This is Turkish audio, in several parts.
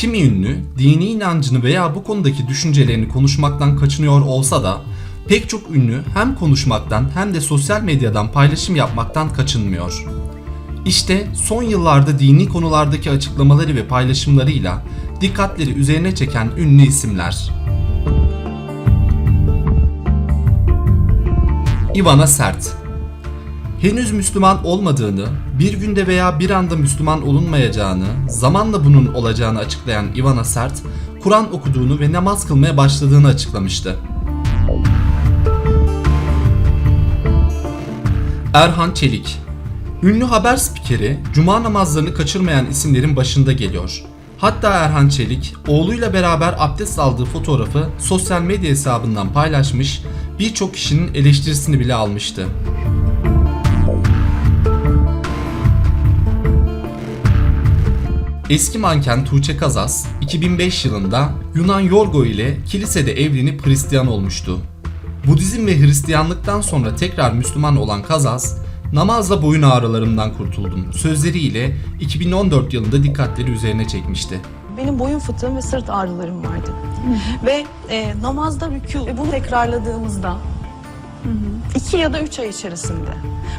Kimi ünlü dini inancını veya bu konudaki düşüncelerini konuşmaktan kaçınıyor olsa da pek çok ünlü hem konuşmaktan hem de sosyal medyadan paylaşım yapmaktan kaçınmıyor. İşte son yıllarda dini konulardaki açıklamaları ve paylaşımlarıyla dikkatleri üzerine çeken ünlü isimler. Ivana Sert Henüz Müslüman olmadığını, bir günde veya bir anda Müslüman olunmayacağını, zamanla bunun olacağını açıklayan Ivana Sert, Kur'an okuduğunu ve namaz kılmaya başladığını açıklamıştı. Erhan Çelik Ünlü haber spikeri, cuma namazlarını kaçırmayan isimlerin başında geliyor. Hatta Erhan Çelik, oğluyla beraber abdest aldığı fotoğrafı sosyal medya hesabından paylaşmış, birçok kişinin eleştirisini bile almıştı. Eski manken Tuğçe Kazas 2005 yılında Yunan Yorgo ile kilisede evlenip Hristiyan olmuştu. Budizm ve Hristiyanlıktan sonra tekrar Müslüman olan Kazas, namazla boyun ağrılarımdan kurtuldum sözleriyle 2014 yılında dikkatleri üzerine çekmişti. Benim boyun fıtığım ve sırt ağrılarım vardı. Ve e, namazda rükû ve bunu tekrarladığımızda iki ya da üç ay içerisinde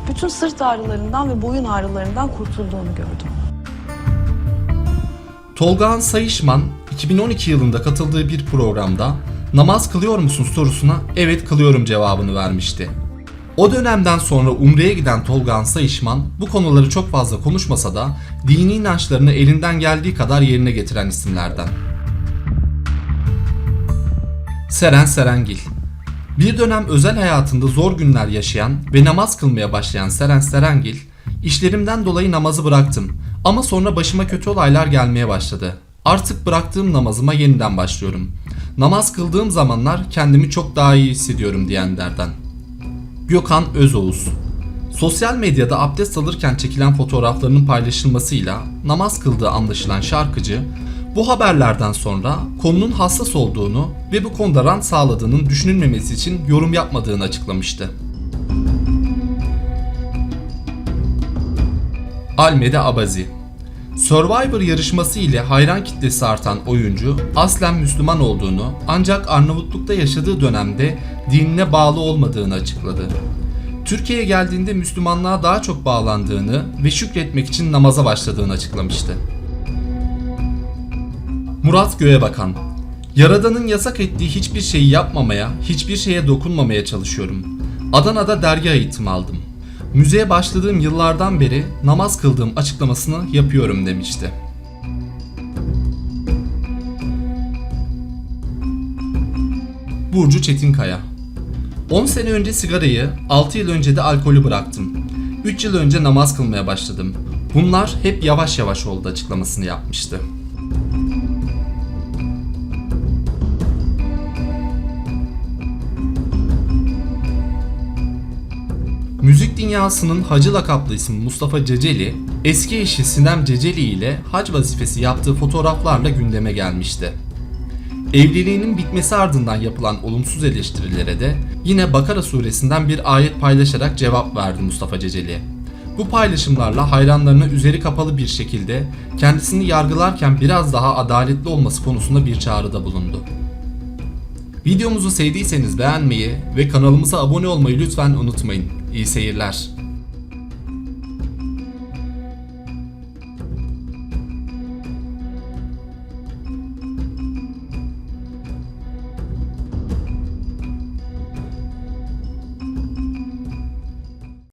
bütün sırt ağrılarından ve boyun ağrılarından kurtulduğunu gördüm. Tolgahan Sayışman 2012 yılında katıldığı bir programda namaz kılıyor musun sorusuna evet kılıyorum cevabını vermişti. O dönemden sonra Umre'ye giden Tolgahan Sayışman bu konuları çok fazla konuşmasa da dini inançlarını elinden geldiği kadar yerine getiren isimlerden. Seren Serengil Bir dönem özel hayatında zor günler yaşayan ve namaz kılmaya başlayan Seren Serengil, işlerimden dolayı namazı bıraktım ama sonra başıma kötü olaylar gelmeye başladı. Artık bıraktığım namazıma yeniden başlıyorum. Namaz kıldığım zamanlar kendimi çok daha iyi hissediyorum diyenlerden. Gökhan Özoğuz Sosyal medyada abdest alırken çekilen fotoğraflarının paylaşılmasıyla namaz kıldığı anlaşılan şarkıcı, bu haberlerden sonra konunun hassas olduğunu ve bu konuda rant sağladığının düşünülmemesi için yorum yapmadığını açıklamıştı. Almede Abazi Survivor yarışması ile hayran kitlesi artan oyuncu aslen Müslüman olduğunu ancak Arnavutluk'ta yaşadığı dönemde dinine bağlı olmadığını açıkladı. Türkiye'ye geldiğinde Müslümanlığa daha çok bağlandığını ve şükretmek için namaza başladığını açıklamıştı. Murat Göğebakan Yaradan'ın yasak ettiği hiçbir şeyi yapmamaya, hiçbir şeye dokunmamaya çalışıyorum. Adana'da dergah eğitimi aldım. Müzeye başladığım yıllardan beri namaz kıldığım açıklamasını yapıyorum demişti. Burcu Çetinkaya 10 sene önce sigarayı, 6 yıl önce de alkolü bıraktım. 3 yıl önce namaz kılmaya başladım. Bunlar hep yavaş yavaş oldu açıklamasını yapmıştı. Müzik dünyasının hacı lakaplı ismi Mustafa Ceceli, eski eşi Sinem Ceceli ile hac vazifesi yaptığı fotoğraflarla gündeme gelmişti. Evliliğinin bitmesi ardından yapılan olumsuz eleştirilere de yine Bakara suresinden bir ayet paylaşarak cevap verdi Mustafa Ceceli. Bu paylaşımlarla hayranlarına üzeri kapalı bir şekilde kendisini yargılarken biraz daha adaletli olması konusunda bir çağrıda bulundu. Videomuzu sevdiyseniz beğenmeyi ve kanalımıza abone olmayı lütfen unutmayın. İyi seyirler.